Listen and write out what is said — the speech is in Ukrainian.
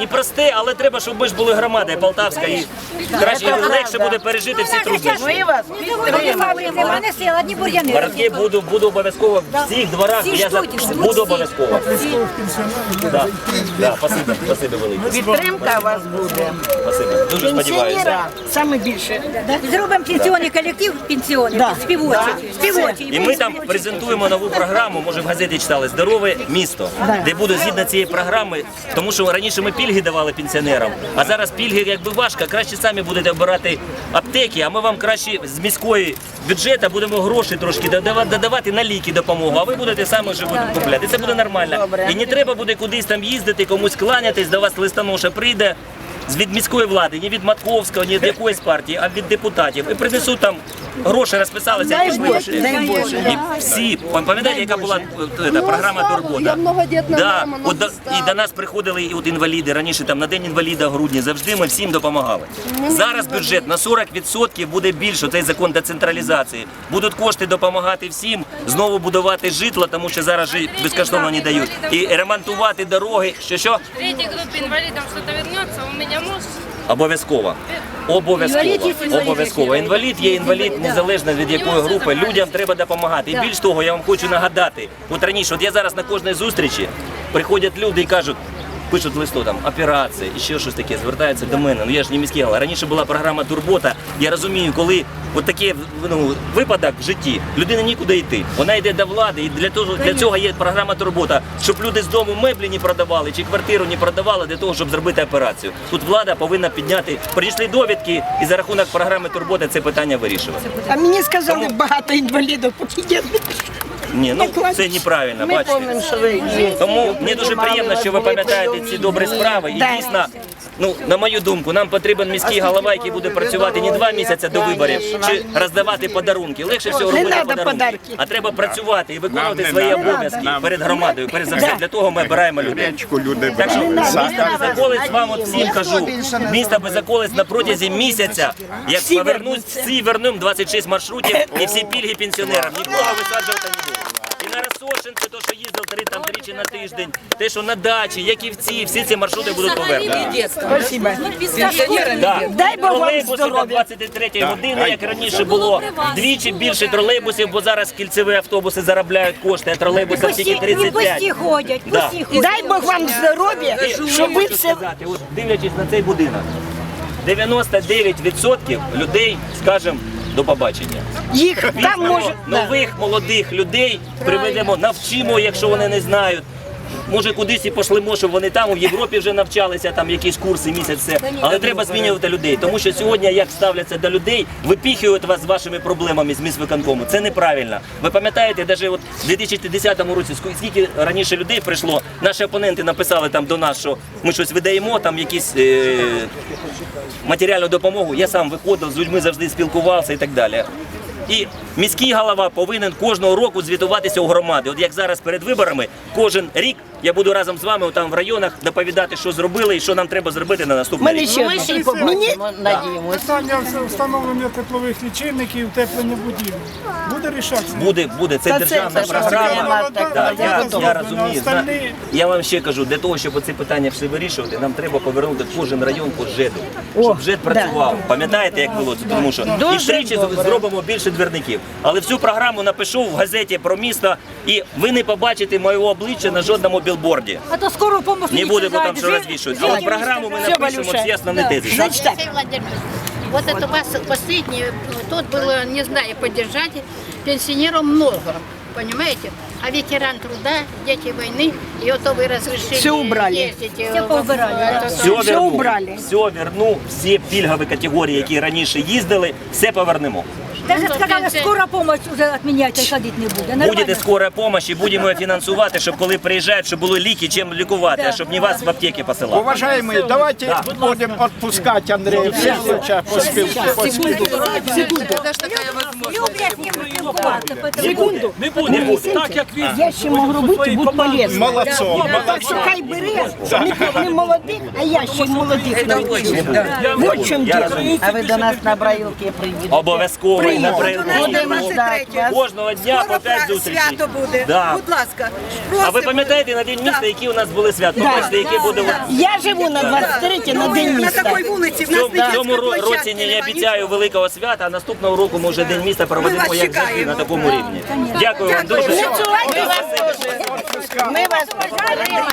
непросте, але треба, щоб ми ж були громада Полтавська і краще легше буде пережити всі труднощі. Ми вас Нема не сил, одні бур'яни. Баранки буду, буду обов'язково в всіх дворах. Всі Я за буду обов'язково. Да, да, спасибо, спасибо велике. підтримка у вас буде. Спасибо. Дуже сподіваюся. Пенсіонера саме більше. Зробимо пенсіонний колектив, пенсіонний, співочий. І ми там презентуємо нову програму, може в газеті читали Здорове місто, де буде згідно цієї програми, тому що раніше ми пільги давали пенсіонерам, а зараз пільги якби важко, краще самі будете обирати аптеки, а ми вам краще з міської бюджету будемо гроші трошки додава- додавати на ліки допомогу, а ви будете самі вже будете купляти. Це буде нормально. І не треба буде кудись там їздити, комусь кланятись, до вас листоноша прийде. З від міської влади, ні від Матковського, ні від якоїсь партії, а від депутатів. І принесуть там гроші, розписалися. і пішли. І всі, пам'ятаєте, яка була е, та, програма Турбота? Да, от, до- і до нас приходили і от інваліди раніше там на день інваліда в грудні. Завжди ми всім допомагали. Зараз бюджет на 40% буде більше. Цей закон децентралізації. Будуть кошти допомагати всім, знову будувати житло, тому що зараз же безкоштовно не дають. І ремонтувати дороги. Що що? третьей группе инвалидам что-то вернется, у меня муж Обов'язково. Обов'язково. Обов'язково. Інвалід є інвалід незалежно від якої групи. Людям треба допомагати. І більш того, я вам хочу нагадати. От раніше, от я зараз на кожній зустрічі приходять люди і кажуть. Пишуть листу там операції і ще щось таке, звертаються до мене. Ну я ж не міський голова. Раніше була програма Турбота. Я розумію, коли от таке ну, випадок в житті, людина нікуди йти. Вона йде до влади, і для того для цього є програма Турбота, щоб люди з дому меблі не продавали чи квартиру не продавали для того, щоб зробити операцію. Тут влада повинна підняти. Прийшли довідки, і за рахунок програми Турбота це питання вирішувати. А мені сказали багато інвалідів, поки є. Ні, ну це неправильно. Бачите. Тому мені дуже приємно, що ви пам'ятаєте ці добрі справи. І дійсно, ну на мою думку, нам потрібен міський голова, який буде працювати не два місяці до виборів чи роздавати подарунки. Легше всього робити подарунки, а треба працювати і виконувати свої обов'язки перед громадою. Перш за все, для того ми обираємо людей. Так що місто Безоколець вам от всім кажу. Місто Безоколець на протязі місяця, як повернуть, всі вернемо 26 маршрутів і всі пільги пенсіонерам. Нікого висаджувати не буде. І на Росошинці, то, що їздив три там тричі на тиждень, те, що на дачі, Яківці, всі ці маршрути будуть повернені. Спасибо. Да. Дай Бог вам Тролейбуси до здоров'я. 23 години, як раніше було вдвічі більше тролейбусів, бо зараз кільцеві автобуси заробляють кошти, а тролейбусів тільки Пусті, пусті 35. ходять, Да. пусті ходять. Дай Бог вам здоров'я, щоб ви Хочу все сказати, от дивлячись на цей будинок, 99% людей, скажемо, до побачення. їх там може. Нових молодих людей, приведемо, навчимо, якщо вони не знають. Може, кудись і пошлемо, щоб вони там у Європі вже навчалися, там якісь курси місяць все. Але треба змінювати людей. Тому що сьогодні, як ставляться до людей, випіхують вас з вашими проблемами з міськвиконкому. Це неправильно. Ви пам'ятаєте, навіть от в 2010 році, скільки раніше людей прийшло, наші опоненти написали там до нас, що ми щось видаємо, там якісь. Е- матеріальну допомогу. Я сам виходив з людьми, завжди спілкувався і так далі. І міський голова повинен кожного року звітуватися у громади. От як зараз перед виборами, кожен рік я буду разом з вами там в районах доповідати, що зробили і що нам треба зробити на наступний рік. ще одне. Мені Питання вс- встановлення теплових лічильників, утеплення будівель. Буде рішатися? Буде, буде. Це державна програма. я, я розумію. Зна- Я вам ще кажу, для того, щоб ці питання всі вирішувати, нам треба повернути кожен район по ЖЕДу, щоб ЖЕД працював. Пам'ятаєте, як було це? Тому що і втричі зробимо більше двірників. Але всю програму напишу в газеті про місто, і ви не побачите моєго обличчя на жодному білборді. А то скоро помощь Не будемо там що розвішувати. Але програму ми Все, напишемо Валюша. всі основні тези. Значить так. Алексей Владимирович, вот это у вас последний, тут было, не знаю, поддержать, пенсионеров много, понимаете? А ветеран труда, дети войны, и вот вы разрешили Всё убрали. ездить. э, Все в- поубирали, это да. Все Все верну. убрали. Все верну. Всі пільгові категорії, які раніше їздили, все повернемо. Даже сказали, скоро помощь уже отменяйте, ходить не буде. Нормально. Буде скора допомога, і будемо її фінансувати, щоб коли приїжджають, щоб були ліки, чим лікувати, а щоб не вас в аптеки посилали. Уважаемые, давайте будем отпускать Андрея Федоровича по Люблять не спілкуватися, поэтому Секунду. Не буде. Так як він Я ще можу робити, будь полезно. Молодцом. Так що хай бере не, не молодих, а я ще й молодих навчу. Вот в чому Я діло. розумію. А ви до нас на Браїлки приїдете. Обов'язково. На. Кожного дня по п'ять зустрічей. Свято буде. Да. Будь ласка. А ви пам'ятаєте на день міста, які у нас були свята? Побачите, яке буде от Я живу на 23 на день На міста. такій вулиці в В нас цьому, не цьому ро- році не обіцяю великого свята, а наступного року ми вже День міста проведемо вас як завжди чекаємо. на такому рівні. Дякую вам дуже. Ми вас підтримуємо.